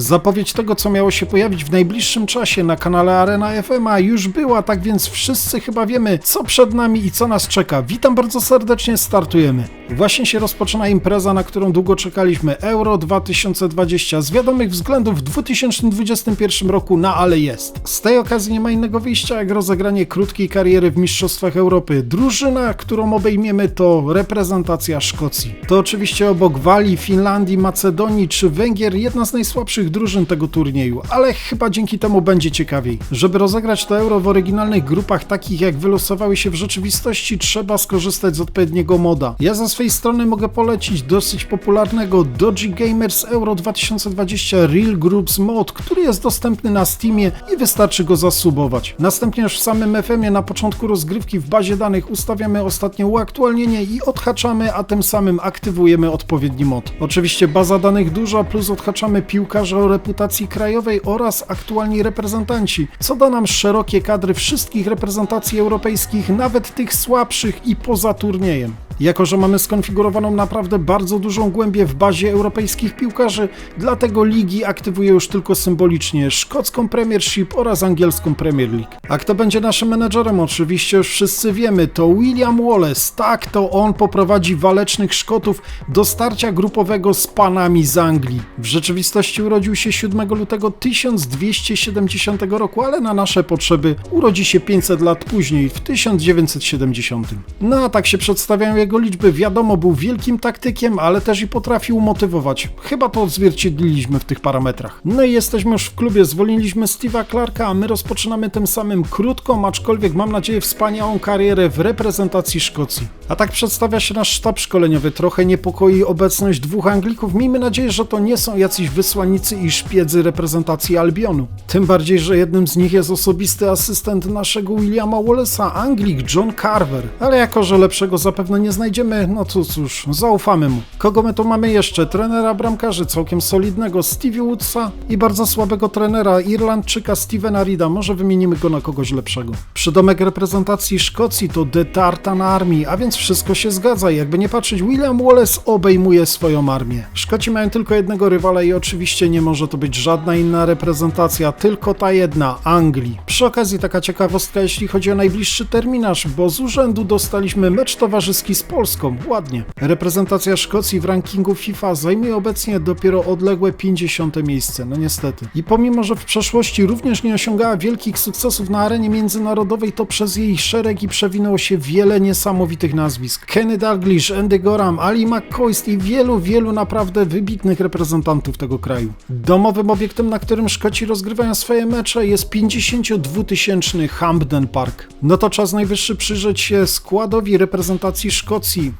Zapowiedź tego, co miało się pojawić w najbliższym czasie na kanale Arena FMA już była, tak więc wszyscy chyba wiemy, co przed nami i co nas czeka. Witam bardzo serdecznie, startujemy. Właśnie się rozpoczyna impreza, na którą długo czekaliśmy, Euro 2020. Z wiadomych względów w 2021 roku na ale jest. Z tej okazji nie ma innego wyjścia, jak rozegranie krótkiej kariery w Mistrzostwach Europy. Drużyna, którą obejmiemy to reprezentacja Szkocji. To oczywiście obok Walii, Finlandii, Macedonii czy Węgier jedna z najsłabszych drużyn tego turnieju, ale chyba dzięki temu będzie ciekawiej. Żeby rozegrać to Euro w oryginalnych grupach takich jak wylosowały się w rzeczywistości, trzeba skorzystać z odpowiedniego moda. Ja ze swojej strony mogę polecić dosyć popularnego Doji Gamers Euro 2020 Real Groups Mod, który jest dostępny na Steamie i wystarczy go zasubować. Następnie już w samym FM-ie na początku rozgrywki w bazie danych ustawiamy ostatnie uaktualnienie i odhaczamy, a tym samym aktywujemy odpowiedni mod. Oczywiście baza danych duża, plus odhaczamy piłkarze o reputacji krajowej oraz aktualni reprezentanci, co da nam szerokie kadry wszystkich reprezentacji europejskich, nawet tych słabszych i poza turniejem. Jako, że mamy skonfigurowaną naprawdę bardzo dużą głębię w bazie europejskich piłkarzy, dlatego ligi aktywuję już tylko symbolicznie szkocką Premiership oraz angielską Premier League. A kto będzie naszym menedżerem? Oczywiście już wszyscy wiemy, to William Wallace. Tak, to on poprowadzi walecznych Szkotów do starcia grupowego z panami z Anglii. W rzeczywistości urodził się 7 lutego 1270 roku, ale na nasze potrzeby urodzi się 500 lat później, w 1970. No a tak się przedstawiają jego liczby. Wiadomo, był wielkim taktykiem, ale też i potrafił motywować. Chyba to odzwierciedliliśmy w tych parametrach. No i jesteśmy już w klubie, zwolniliśmy Steve'a Clarka, a my rozpoczynamy tym samym krótką, aczkolwiek mam nadzieję wspaniałą karierę w reprezentacji Szkocji. A tak przedstawia się nasz sztab szkoleniowy. Trochę niepokoi obecność dwóch Anglików. Miejmy nadzieję, że to nie są jacyś wysłannicy i szpiedzy reprezentacji Albionu. Tym bardziej, że jednym z nich jest osobisty asystent naszego Williama Wallace'a, Anglik John Carver. Ale jako, że lepszego zapewne nie znajdziemy, no to cóż, zaufamy mu. Kogo my tu mamy jeszcze? Trenera bramkarzy, całkiem solidnego Stevie Woodsa i bardzo słabego trenera Irlandczyka Stevena Rida. Może wymienimy go na kogoś lepszego. Przydomek reprezentacji Szkocji to The Tartan Army, a więc wszystko się zgadza. Jakby nie patrzeć, William Wallace obejmuje swoją armię. Szkoci mają tylko jednego rywala i oczywiście nie może to być żadna inna reprezentacja, tylko ta jedna, Anglii. Przy okazji taka ciekawostka, jeśli chodzi o najbliższy terminarz, bo z urzędu dostaliśmy mecz towarzyski z Polską. Ładnie. Reprezentacja Szkocji w rankingu FIFA zajmuje obecnie dopiero odległe 50 miejsce, no niestety. I pomimo, że w przeszłości również nie osiągała wielkich sukcesów na arenie międzynarodowej, to przez jej szeregi przewinęło się wiele niesamowitych nazwisk. Kenny Dalglish, Andy Gorham, Ali McCoist i wielu, wielu naprawdę wybitnych reprezentantów tego kraju. Domowym obiektem, na którym Szkoci rozgrywają swoje mecze jest 52-tysięczny Hampden Park. No to czas najwyższy przyjrzeć się składowi reprezentacji Szkocji.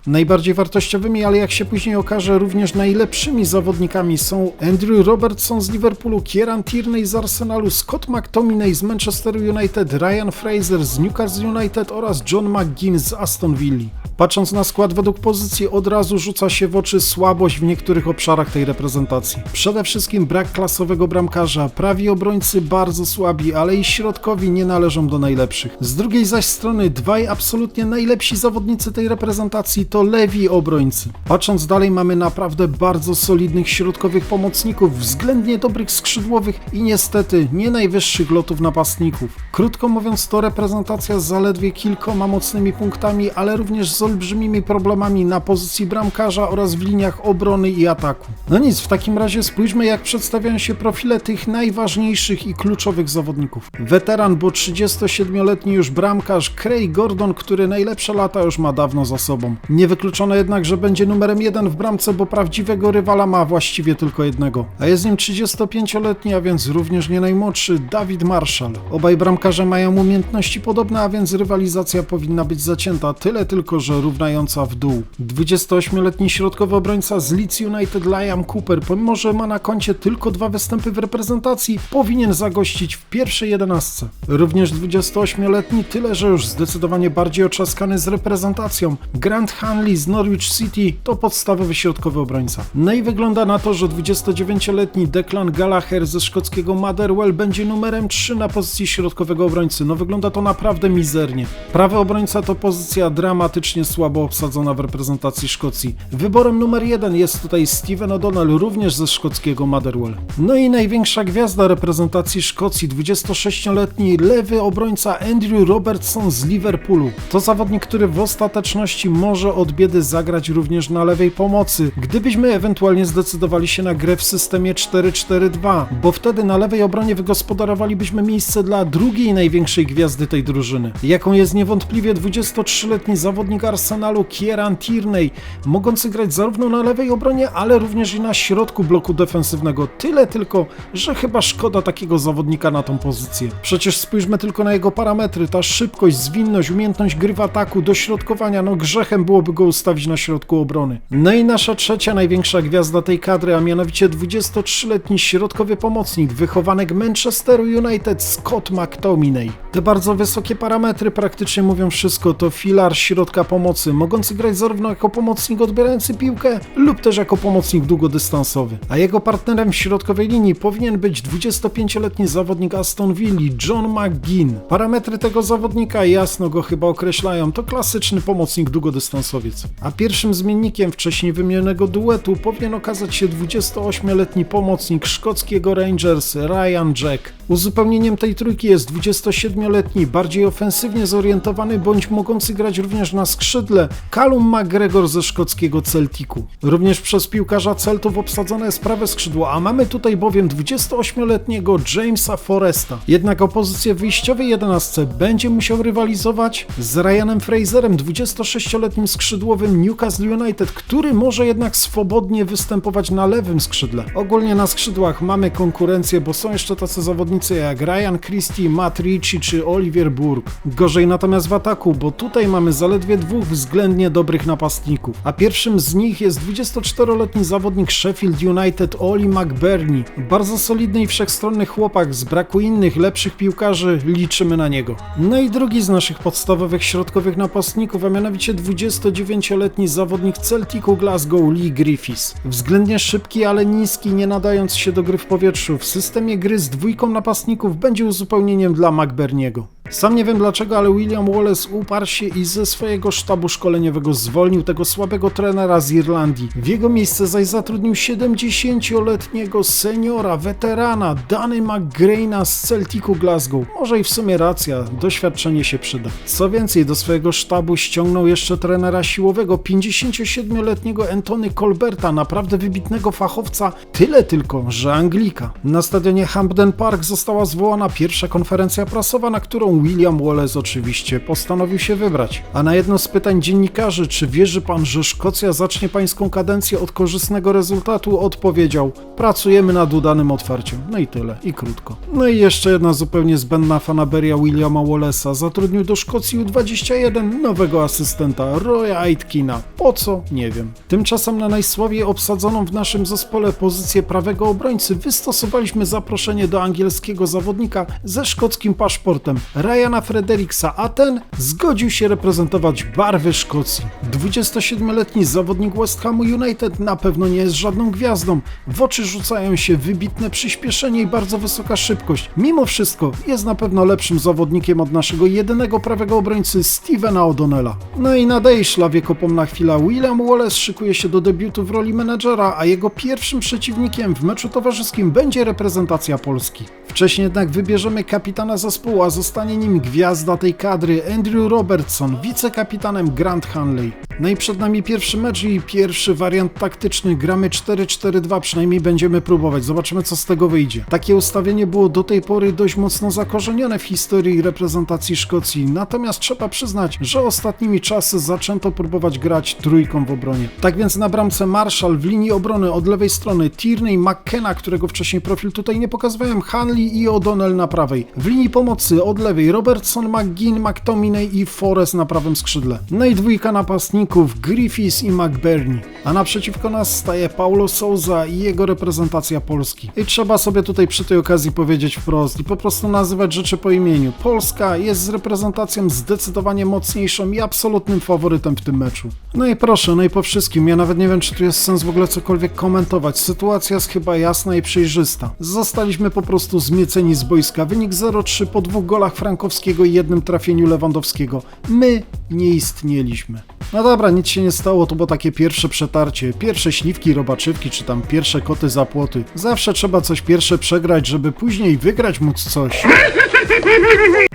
Najbardziej wartościowymi, ale jak się później okaże, również najlepszymi zawodnikami są Andrew Robertson z Liverpoolu, Kieran Tierney z Arsenalu, Scott McTominay z Manchester United, Ryan Fraser z Newcastle United oraz John McGinn z Aston Villa. Patrząc na skład według pozycji, od razu rzuca się w oczy słabość w niektórych obszarach tej reprezentacji. Przede wszystkim brak klasowego bramkarza, prawi obrońcy bardzo słabi, ale i środkowi nie należą do najlepszych. Z drugiej zaś strony dwaj absolutnie najlepsi zawodnicy tej reprezentacji to lewi obrońcy. Patrząc dalej mamy naprawdę bardzo solidnych środkowych pomocników, względnie dobrych skrzydłowych i niestety nie najwyższych lotów napastników. Krótko mówiąc to reprezentacja z zaledwie kilkoma mocnymi punktami, ale również z olbrzymimi problemami na pozycji bramkarza oraz w liniach obrony i ataku. No nic, w takim razie spójrzmy jak przedstawiają się profile tych najważniejszych i kluczowych zawodników. Weteran, bo 37-letni już bramkarz Craig Gordon, który najlepsze lata już ma dawno za sobą. Niewykluczone jednak, że będzie numerem jeden w bramce, bo prawdziwego rywala ma właściwie tylko jednego. A jest nim 35-letni, a więc również nie najmłodszy, Dawid Marshall. Obaj bramkarze mają umiejętności podobne, a więc rywalizacja powinna być zacięta. Tyle tylko, że równająca w dół. 28-letni środkowy obrońca z Leeds United Liam Cooper, pomimo że ma na koncie tylko dwa występy w reprezentacji, powinien zagościć w pierwszej jedenastce. Również 28-letni, tyle że już zdecydowanie bardziej oczaskany z reprezentacją. Grant Hanley z Norwich City to podstawowy środkowy obrońca. No i wygląda na to, że 29-letni Declan Gallagher ze szkockiego Motherwell będzie numerem 3 na pozycji środkowego obrońcy. No wygląda to naprawdę mizernie. Prawy obrońca to pozycja dramatycznie słabo obsadzona w reprezentacji Szkocji. Wyborem numer jeden jest tutaj Steven O'Donnell, również ze szkockiego Motherwell. No i największa gwiazda reprezentacji Szkocji, 26-letni lewy obrońca Andrew Robertson z Liverpoolu. To zawodnik, który w ostateczności może od biedy zagrać również na lewej pomocy, gdybyśmy ewentualnie zdecydowali się na grę w systemie 4-4-2, bo wtedy na lewej obronie wygospodarowalibyśmy miejsce dla drugiej największej gwiazdy tej drużyny, jaką jest niewątpliwie 23-letni zawodnik Arsenalu Kieran Tierney, mogący grać zarówno na lewej obronie, ale również i na środku bloku defensywnego. Tyle tylko, że chyba szkoda takiego zawodnika na tą pozycję. Przecież spójrzmy tylko na jego parametry, ta szybkość, zwinność, umiejętność gry w ataku, dośrodkowania, no grzechem byłoby go ustawić na środku obrony. No i nasza trzecia największa gwiazda tej kadry, a mianowicie 23-letni środkowy pomocnik, wychowanek Manchesteru United Scott McTominay. Te bardzo wysokie parametry praktycznie mówią wszystko, to filar środka pomocy, mogący grać zarówno jako pomocnik odbierający piłkę, lub też jako pomocnik długodystansowy. A jego partnerem w środkowej linii powinien być 25-letni zawodnik Aston Villa, John McGinn. Parametry tego zawodnika jasno go chyba określają, to klasyczny pomocnik długodystansowiec. A pierwszym zmiennikiem wcześniej wymienionego duetu powinien okazać się 28-letni pomocnik szkockiego Rangers Ryan Jack. Uzupełnieniem tej trójki jest 27-letni, bardziej ofensywnie zorientowany bądź mogący grać również na skrzydle Callum McGregor ze szkockiego Celticu. Również przez piłkarza Celtów obsadzone jest prawe skrzydło, a mamy tutaj bowiem 28-letniego Jamesa Foresta. Jednak o pozycję wyjściowej 11 będzie musiał rywalizować z Ryanem Fraserem, 26-letnim skrzydłowym Newcastle United, który może jednak swobodnie występować na lewym skrzydle. Ogólnie na skrzydłach mamy konkurencję, bo są jeszcze tacy zawodnicy jak Ryan Christie, Matt Ritchie czy Olivier Burke. Gorzej natomiast w ataku, bo tutaj mamy zaledwie dwóch względnie dobrych napastników, a pierwszym z nich jest 24-letni zawodnik Sheffield United Oli McBurney. Bardzo solidny i wszechstronny chłopak, z braku innych, lepszych piłkarzy liczymy na niego. No i drugi z naszych podstawowych środkowych napastników, a mianowicie 29-letni zawodnik Celticu Glasgow Lee Griffiths. Względnie szybki, ale niski, nie nadając się do gry w powietrzu. W systemie gry z dwójką napastników będzie uzupełnieniem dla McBurniego. Sam nie wiem dlaczego, ale William Wallace uparł się i ze swojego sztabu szkoleniowego zwolnił tego słabego trenera z Irlandii. W jego miejsce zaś zatrudnił 70-letniego seniora, weterana Danny McGraina z Celticu Glasgow. Może i w sumie racja, doświadczenie się przyda. Co więcej, do swojego sztabu ściągnął jeszcze trenera siłowego, 57-letniego Antony Colberta, naprawdę wybitnego fachowca, tyle tylko, że Anglika. Na stadionie Hampden Park została zwołana pierwsza konferencja prasowa, na którą William Wallace oczywiście postanowił się wybrać. A na jedno z pytań dziennikarzy, czy wierzy pan, że Szkocja zacznie pańską kadencję od korzystnego rezultatu, odpowiedział: Pracujemy nad udanym otwarciem. No i tyle, i krótko. No i jeszcze jedna zupełnie zbędna fanaberia Williama Wallace'a. Zatrudnił do Szkocji U21 nowego asystenta Roya Aitkina. Po co? Nie wiem. Tymczasem na najsłabiej obsadzoną w naszym zespole pozycję prawego obrońcy wystosowaliśmy zaproszenie do angielskiego zawodnika ze szkockim paszportem Ryana Frederiksa, a ten zgodził się reprezentować barwy Szkocji. 27-letni zawodnik West Hamu United na pewno nie jest żadną gwiazdą. W oczy rzucają się wybitne przyspieszenie i bardzo wysoka szybkość. Mimo wszystko jest na pewno lepszym zawodnikiem od naszego jedynego prawego obrońcy Stevena O'Donnella. No i nadejszła wiekopomna chwila. William Wallace szykuje się do debiutu w roli menedżera, a jego pierwszym przeciwnikiem w meczu towarzyskim będzie reprezentacja Polski. Wcześniej jednak wybierzemy kapitana zespołu, a zostanie nim gwiazda tej kadry Andrew Robertson, wicekapitanem Grant Hanley. No i przed nami pierwszy mecz i pierwszy wariant taktyczny. Gramy 4-4-2, przynajmniej będziemy próbować. Zobaczymy, co z tego wyjdzie. Takie ustawienie było do tej pory dość mocno zakorzenione w historii reprezentacji Szkocji, natomiast trzeba przyznać, że ostatnimi czasy zaczęto próbować grać trójką w obronie. Tak więc na bramce Marshall w linii obrony od lewej strony Tierney, McKenna, którego wcześniej profil tutaj nie pokazywałem, Hanley i O'Donnell na prawej. W linii pomocy od lewej Robertson, McGinn, McTominay i Forrest na prawym skrzydle. No i dwójka napastników Griffiths i McBurney. a naprzeciwko nas staje Paulo Souza i jego reprezentacja Polski. I trzeba sobie tutaj przy tej okazji powiedzieć wprost i po prostu nazywać rzeczy po imieniu. Polska jest z reprezentacją zdecydowanie mocniejszą i absolutnym faworytem w tym meczu. No i proszę, no i po wszystkim, ja nawet nie wiem, czy tu jest sens w ogóle cokolwiek komentować. Sytuacja jest chyba jasna i przejrzysta. Zostaliśmy po prostu zmieceni z boiska. Wynik 0-3 po dwóch golach Frankowskiego i jednym trafieniu Lewandowskiego. My nie istnieliśmy. No dobra, nic się nie stało, to było takie pierwsze przetarcie, pierwsze śliwki, robaczywki, czy tam pierwsze koty za płoty. Zawsze trzeba coś pierwsze przegrać, żeby później wygrać móc coś.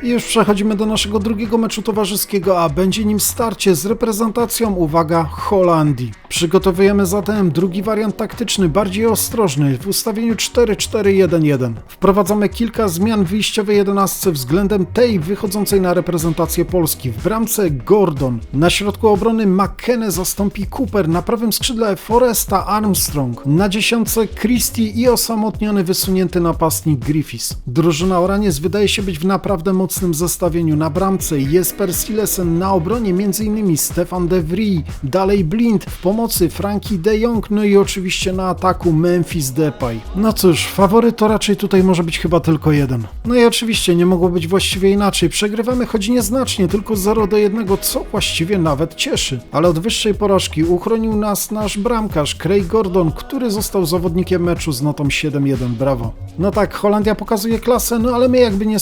I już przechodzimy do naszego drugiego meczu towarzyskiego, a będzie nim starcie z reprezentacją, uwaga, Holandii. Przygotowujemy zatem drugi wariant taktyczny, bardziej ostrożny, w ustawieniu 4-4-1-1. Wprowadzamy kilka zmian w wyjściowej jedenastce względem tej wychodzącej na reprezentację Polski. W bramce Gordon, na środku obrony McKenna zastąpi Cooper, na prawym skrzydle Foresta Armstrong, na dziesiątce Christie i osamotniony wysunięty napastnik Griffiths. Drużyna Oraniec wydaje się być naprawdę mocnym zestawieniu. Na bramce Jesper Silesen, na obronie m.in. Stefan De Vries, dalej Blind, w pomocy Frankie De Jong, no i oczywiście na ataku Memphis Depay. No cóż, faworyt to raczej tutaj może być chyba tylko jeden. No i oczywiście nie mogło być właściwie inaczej. Przegrywamy choć nieznacznie, tylko 0 do 1, co właściwie nawet cieszy. Ale od wyższej porażki uchronił nas nasz bramkarz Craig Gordon, który został zawodnikiem meczu z notą 7-1. Brawo. No tak, Holandia pokazuje klasę, no ale my jakby nie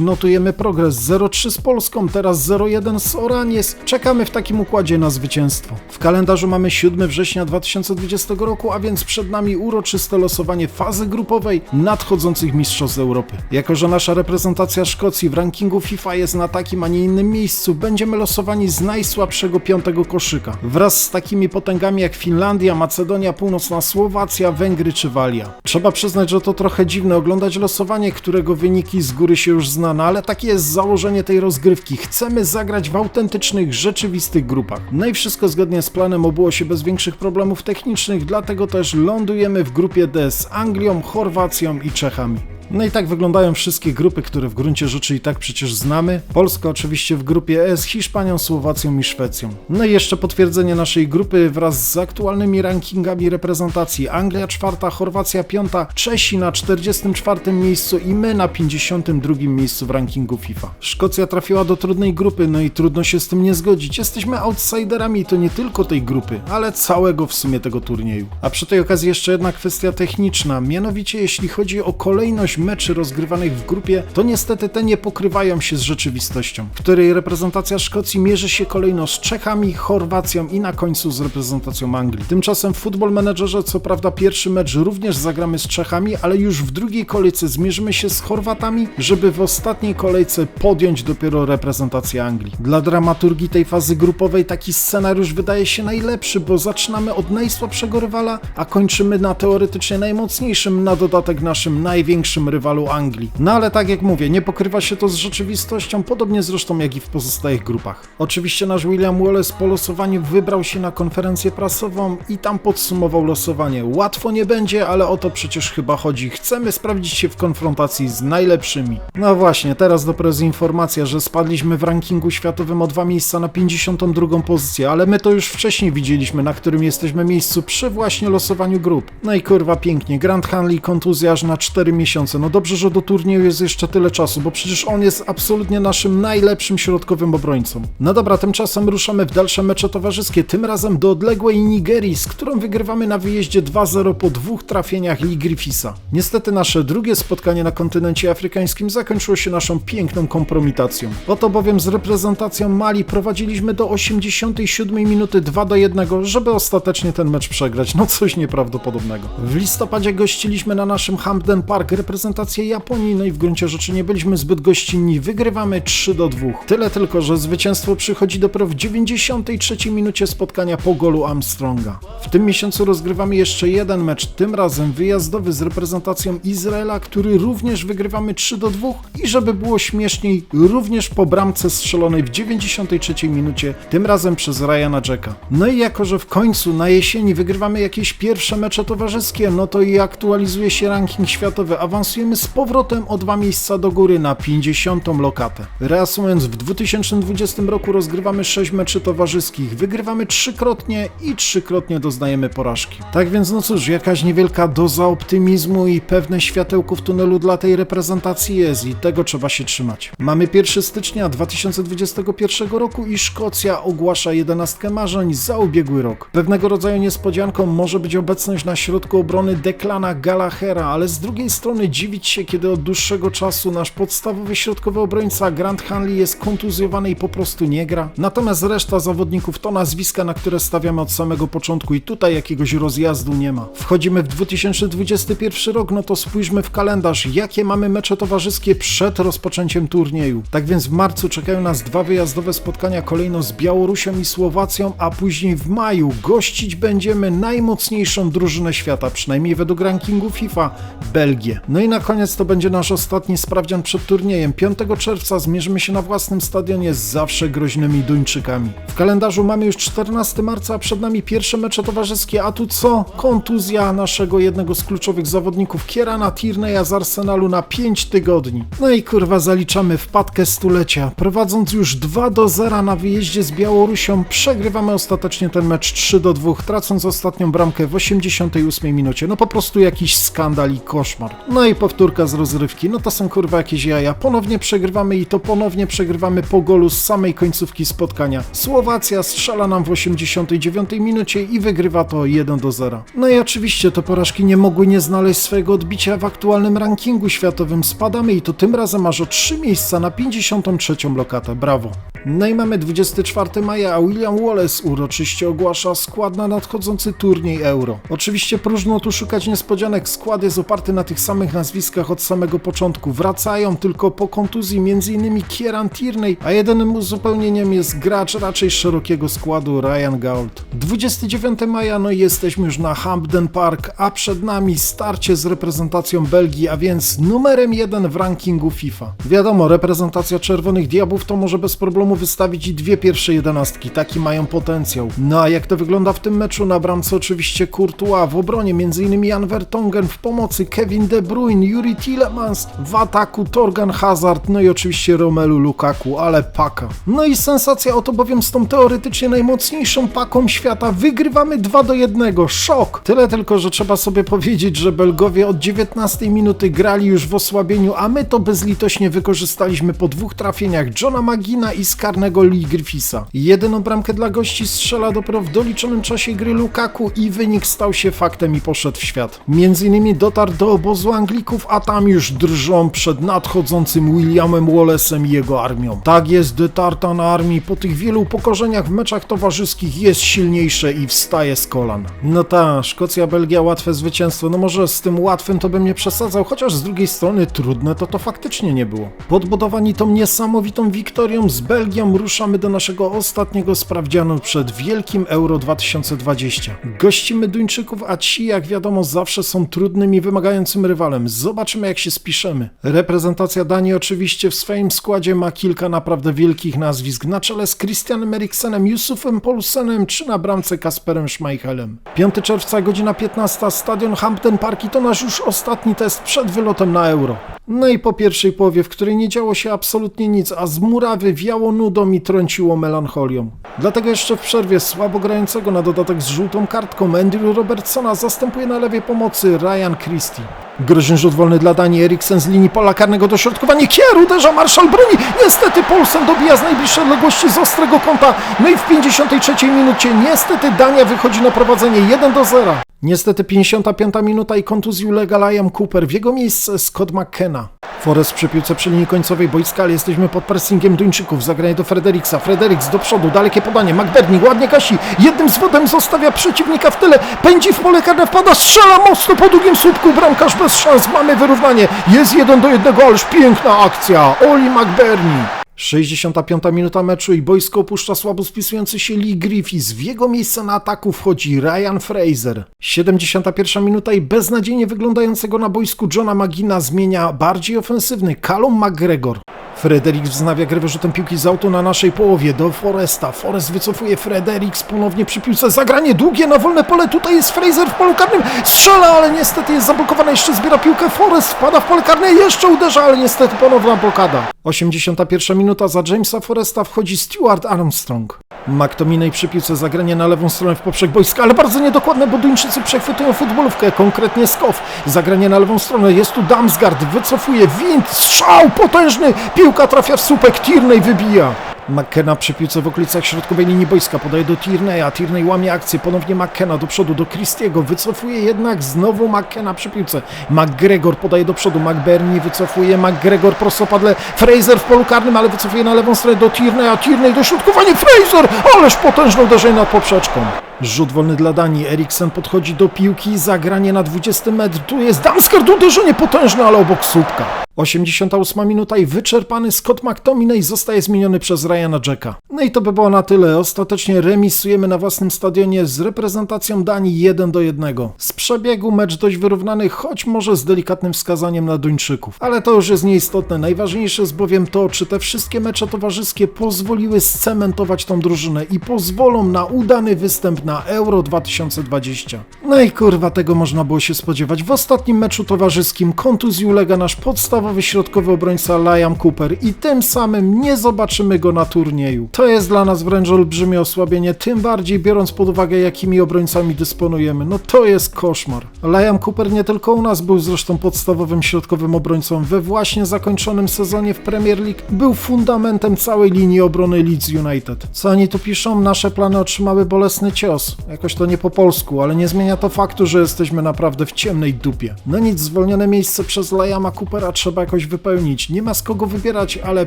notujemy progres 0-3 z Polską, teraz 0-1 z Oranies. Czekamy w takim układzie na zwycięstwo. W kalendarzu mamy 7 września 2020 roku, a więc przed nami uroczyste losowanie fazy grupowej nadchodzących Mistrzostw Europy. Jako, że nasza reprezentacja Szkocji w rankingu FIFA jest na takim, a nie innym miejscu, będziemy losowani z najsłabszego piątego koszyka. Wraz z takimi potęgami jak Finlandia, Macedonia Północna, Słowacja, Węgry czy Walia. Trzeba przyznać, że to trochę dziwne oglądać losowanie, którego wyniki z góry się już znane, ale takie jest założenie tej rozgrywki. Chcemy zagrać w autentycznych, rzeczywistych grupach. No i wszystko zgodnie z planem obyło się bez większych problemów technicznych, dlatego też lądujemy w grupie D z Anglią, Chorwacją i Czechami. No i tak wyglądają wszystkie grupy, które w gruncie rzeczy i tak przecież znamy. Polska oczywiście w grupie E z Hiszpanią, Słowacją i Szwecją. No i jeszcze potwierdzenie naszej grupy wraz z aktualnymi rankingami reprezentacji. Anglia czwarta, Chorwacja piąta, Czesi na 44 miejscu i my na 52 miejscu w rankingu FIFA. Szkocja trafiła do trudnej grupy, no i trudno się z tym nie zgodzić. Jesteśmy outsiderami to nie tylko tej grupy, ale całego w sumie tego turnieju. A przy tej okazji jeszcze jedna kwestia techniczna, mianowicie jeśli chodzi o kolejność meczy rozgrywanych w grupie, to niestety te nie pokrywają się z rzeczywistością, w której reprezentacja Szkocji mierzy się kolejno z Czechami, Chorwacją i na końcu z reprezentacją Anglii. Tymczasem w Football Managerze co prawda pierwszy mecz również zagramy z Czechami, ale już w drugiej kolejce zmierzymy się z Chorwatami, żeby w ostatniej kolejce podjąć dopiero reprezentację Anglii. Dla dramaturgii tej fazy grupowej taki scenariusz wydaje się najlepszy, bo zaczynamy od najsłabszego rywala, a kończymy na teoretycznie najmocniejszym, na dodatek naszym największym rywalu Anglii. No ale tak jak mówię, nie pokrywa się to z rzeczywistością, podobnie zresztą jak i w pozostałych grupach. Oczywiście nasz William Wallace po losowaniu wybrał się na konferencję prasową i tam podsumował losowanie. Łatwo nie będzie, ale o to przecież chyba chodzi. Chcemy sprawdzić się w konfrontacji z najlepszymi. No właśnie, teraz dopiero jest informacja, że spadliśmy w rankingu światowym o dwa miejsca na 52 pozycję, ale my to już wcześniej widzieliśmy, na którym jesteśmy miejscu przy właśnie losowaniu grup. No i kurwa pięknie, Grant Hanley kontuzja aż na 4 miesiące. No dobrze, że do turnieju jest jeszcze tyle czasu, bo przecież on jest absolutnie naszym najlepszym środkowym obrońcą. No dobra, tymczasem ruszamy w dalsze mecze towarzyskie, tym razem do odległej Nigerii, z którą wygrywamy na wyjeździe 2-0 po dwóch trafieniach Lee Griffisa. Niestety nasze drugie spotkanie na kontynencie afrykańskim zakończyło się naszą piękną kompromitacją. Oto bowiem z reprezentacją Mali prowadziliśmy do 87 minuty 2 do 1, żeby ostatecznie ten mecz przegrać. No coś nieprawdopodobnego. W listopadzie gościliśmy na naszym Hampden Park reprezentację Japonii, no i w gruncie rzeczy nie byliśmy zbyt gościnni. Wygrywamy 3 do 2. Tyle tylko, że zwycięstwo przychodzi dopiero w 93 minucie spotkania po golu Armstronga. W tym miesiącu rozgrywamy jeszcze jeden mecz, tym razem wyjazdowy z reprezentacją Izraela, który również wygrywamy 3 do 2 i żeby było śmieszniej, również po bramce strzelonej w 93 minucie, tym razem przez Ryana Jacka. No i jako, że w końcu na jesieni wygrywamy jakieś pierwsze mecze towarzyskie, no to i aktualizuje się ranking światowy. Awansujemy z powrotem o dwa miejsca do góry na 50. lokatę. Reasumując, w 2020 roku rozgrywamy 6 meczy towarzyskich, wygrywamy trzykrotnie i trzykrotnie do doznajemy porażki. Tak więc no cóż, jakaś niewielka doza optymizmu i pewne światełko w tunelu dla tej reprezentacji jest i tego trzeba się trzymać. Mamy 1 stycznia 2021 roku i Szkocja ogłasza 11 marzeń za ubiegły rok. Pewnego rodzaju niespodzianką może być obecność na środku obrony Declana Gallaghera, ale z drugiej strony dziwić się, kiedy od dłuższego czasu nasz podstawowy środkowy obrońca Grant Hanley jest kontuzjowany i po prostu nie gra. Natomiast reszta zawodników to nazwiska, na które stawiamy od samego początku i tutaj jakiegoś rozjazdu nie ma. Wchodzimy w 2021 rok, no to spójrzmy w kalendarz, jakie mamy mecze towarzyskie przed rozpoczęciem turnieju. Tak więc w marcu czekają nas dwa wyjazdowe spotkania kolejno z Białorusią i Słowacją, a później w maju gościć będziemy najmocniejszą drużynę świata, przynajmniej według rankingu FIFA, Belgię. No i na koniec to będzie nasz ostatni sprawdzian przed turniejem. 5 czerwca zmierzymy się na własnym stadionie z zawsze groźnymi Duńczykami. W kalendarzu mamy już 14 marca, a przed nami pierwsze mecze towarzyskie, a tu co? Kontuzja naszego jednego z kluczowych zawodników, Kierana Tierney'a z Arsenalu na 5 tygodni. No i kurwa zaliczamy wpadkę stulecia. Prowadząc już 2 do 0 na wyjeździe z Białorusią, przegrywamy ostatecznie ten mecz 3 do 2, tracąc ostatnią bramkę w 88 minucie. No po prostu jakiś skandal i koszmar. No i powtórka z rozrywki, no to są kurwa jakieś jaja. Ponownie przegrywamy i to ponownie przegrywamy po golu z samej końcówki spotkania. Słowacja strzela nam w 89 minucie i wygrywa to 1 do 0. No i oczywiście te porażki nie mogły nie znaleźć swojego odbicia w aktualnym rankingu światowym. Spadamy i to tym razem aż o 3 miejsca na 53 lokatę. Brawo. No i mamy 24 maja, a William Wallace uroczyście ogłasza skład na nadchodzący turniej Euro. Oczywiście próżno tu szukać niespodzianek, skład jest oparty na tych samych nazwiskach od samego początku. Wracają tylko po kontuzji m.in. Kieran Tierney, a jedynym uzupełnieniem jest gracz raczej szerokiego składu Ryan Gault. 29 maja, no i jesteśmy już na Hampden Park, a przed nami starcie z reprezentacją Belgii, a więc numerem jeden w rankingu FIFA. Wiadomo, reprezentacja Czerwonych Diabłów to może bez problemu wystawić i dwie pierwsze jedenastki, taki mają potencjał. No a jak to wygląda w tym meczu? Na bramce oczywiście Courtois, w obronie m.in. Jan Vertonghen, w pomocy Kevin De Bruyne, Yuri Tillemans, w ataku Torgan Hazard, no i oczywiście Romelu Lukaku, ale paka. No i sensacja oto bowiem z tą teoretycznie najmocniejszą paką świata wygrywamy 2 do 1, szok! Tyle tylko, że trzeba sobie powiedzieć, że Belgowie od 19 minuty grali już w osłabieniu, a my to bezlitośnie wykorzystaliśmy po dwóch trafieniach Johna Magina i skarnego Lee Griffisa. Jedyną bramkę dla gości strzela dopiero w doliczonym czasie gry Lukaku i wynik stał się faktem i poszedł w świat. Między innymi dotarł do obozu Anglików, a tam już drżą przed nadchodzącym Williamem Wallace'em i jego armią. Tak jest, detarta na armii po tych wielu upokorzeniach w meczach towarzyskich jest silniejsze i wstaje z kolan. No ta, Szkocja, Belgia, łatwe zwycięstwo. No może z tym łatwym to bym nie przesadzał, chociaż z drugiej strony trudne to to faktycznie nie było. Podbudowani tą niesamowitą wiktorią z Belgią ruszamy do naszego ostatniego sprawdzianu przed wielkim Euro 2020. Gościmy Duńczyków, a ci jak wiadomo zawsze są trudnym i wymagającym rywalem. Zobaczymy jak się spiszemy. Reprezentacja Danii oczywiście w swoim składzie ma kilka naprawdę wielkich nazwisk na czele z Christianem Eriksenem, Yusufem Poulsenem czy na bramce Kasperem Schmeichelem. 5 czerwca, godzina 15, stadion Hampden Park i to nasz już ostatni test przed wylotem na Euro. No i po pierwszej połowie, w której nie działo się absolutnie nic, a z murawy wiało nudą i trąciło melancholią. Dlatego jeszcze w przerwie słabo grającego na dodatek z żółtą kartką Andrew Robertsona zastępuje na lewej pomocy Ryan Christie. Groźny rzut wolny dla Danii, Eriksen z linii pola karnego dośrodkowanie, Kier uderza, Marszal broni, niestety Polsen dobija z najbliższej odległości z ostrego kąta, no i w 53 minucie niestety Dania wychodzi na prowadzenie 1 do 0. Niestety 55 minuta i kontuzji ulega Liam Cooper, w jego miejsce Scott McKenna. Forest przy piłce przy linii końcowej boiska, ale jesteśmy pod pressingiem Duńczyków. Zagranie do Frederiksa. Fredericks do przodu, dalekie podanie. McBurney ładnie gasi. Jednym zwodem zostawia przeciwnika w tyle. Pędzi w pole karne, wpada, strzela mocno po długim słupku. Bramkarz bez szans. Mamy wyrównanie. Jest jeden do jednego, ależ piękna akcja. Oli McBurney. 65 minuta meczu i boisko opuszcza słabo spisujący się Lee Griffiths. W jego miejsce na ataku wchodzi Ryan Fraser. 71 minuta i beznadziejnie wyglądającego na boisku Johna Magina zmienia bardziej ofensywny Callum McGregor. Fredericks wznawia grę wyrzutem piłki z autu na naszej połowie do Foresta. Forest wycofuje Fredericks ponownie przy piłce. Zagranie długie na wolne pole. Tutaj jest Fraser w polu karnym. Strzela, ale niestety jest zablokowana. Jeszcze zbiera piłkę. Forest wpada w pole karne. Jeszcze uderza, ale niestety ponowna blokada. 81 minuta za Jamesa Foresta wchodzi Stuart Armstrong. McTominay przy piłce zagranie na lewą stronę w poprzek boiska, ale bardzo niedokładne, bo Duńczycy przechwytują futbolówkę, konkretnie Skow. Zagranie na lewą stronę, jest tu Damsgaard, wycofuje, wind, strzał potężny, piłka trafia w słupek, Tierney wybija. McKenna przy piłce w okolicach środkowej linii boiska podaje do Tierney'a, Tierney łamie akcję, ponownie McKenna do przodu, do Christiego, wycofuje jednak znowu McKenna przy piłce. McGregor podaje do przodu, McBurney wycofuje, McGregor prostopadle, Fraser w polu karnym, ale wycofuje na lewą stronę do Tierney'a, Tierney dośrodkowanie, Fraser, ależ potężne uderzenie nad poprzeczką. Rzut wolny dla Danii, Eriksen podchodzi do piłki, zagranie na 20 metr, tu jest Damskard, uderzenie potężne, ale obok słupka. 88 minuta i wyczerpany Scott McTominay zostaje zmieniony przez Ryana Jacka. No i to by było na tyle. Ostatecznie remisujemy na własnym stadionie z reprezentacją Danii 1 do 1. Z przebiegu mecz dość wyrównany, choć może z delikatnym wskazaniem na Duńczyków. Ale to już jest nieistotne. Najważniejsze jest bowiem to, czy te wszystkie mecze towarzyskie pozwoliły scementować tą drużynę i pozwolą na udany występ na Euro 2020. No i kurwa, tego można było się spodziewać. W ostatnim meczu towarzyskim kontuzji ulega nasz podstawowy środkowy obrońca Liam Cooper i tym samym nie zobaczymy go na turnieju. To jest dla nas wręcz olbrzymie osłabienie, tym bardziej biorąc pod uwagę jakimi obrońcami dysponujemy. No to jest koszmar. Liam Cooper nie tylko u nas był zresztą podstawowym środkowym obrońcą. We właśnie zakończonym sezonie w Premier League był fundamentem całej linii obrony Leeds United. Co oni tu piszą? Nasze plany otrzymały bolesny cios. Jakoś to nie po polsku, ale nie zmienia to faktu, że jesteśmy naprawdę w ciemnej dupie. No nic, zwolnione miejsce przez Liama Coopera trzeba jakoś wypełnić. Nie ma z kogo wybierać, ale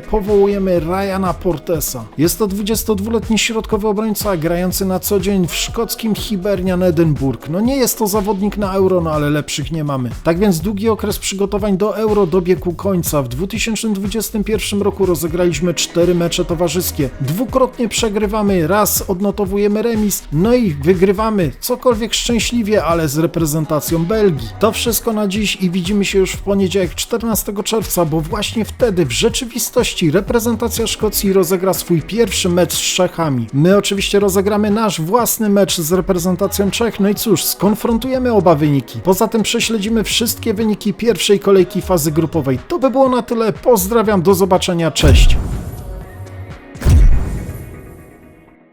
powołujemy Ryana Portesa. Jest to 22-letni środkowy obrońca grający na co dzień w szkockim Hibernian Edynburg. No nie jest to zawodnik na euro, no ale lepszych nie mamy. Tak więc długi okres przygotowań do euro dobiegł końca. W 2021 roku rozegraliśmy cztery mecze towarzyskie. Dwukrotnie przegrywamy, raz odnotowujemy remis, no i wygrywamy. Cokolwiek szczęśliwie, ale z reprezentacją Belgii. To wszystko na dziś i widzimy się już w poniedziałek 14 czerwca, bo właśnie wtedy w rzeczywistości reprezentacja Szkocji rozegra swój pierwszy mecz z Czechami. My oczywiście rozegramy nasz własny mecz z reprezentacją Czech, no i cóż, skonfrontujemy oba wyniki. Poza tym prześledzimy wszystkie wyniki pierwszej kolejki fazy grupowej. To by było na tyle. Pozdrawiam, do zobaczenia, cześć.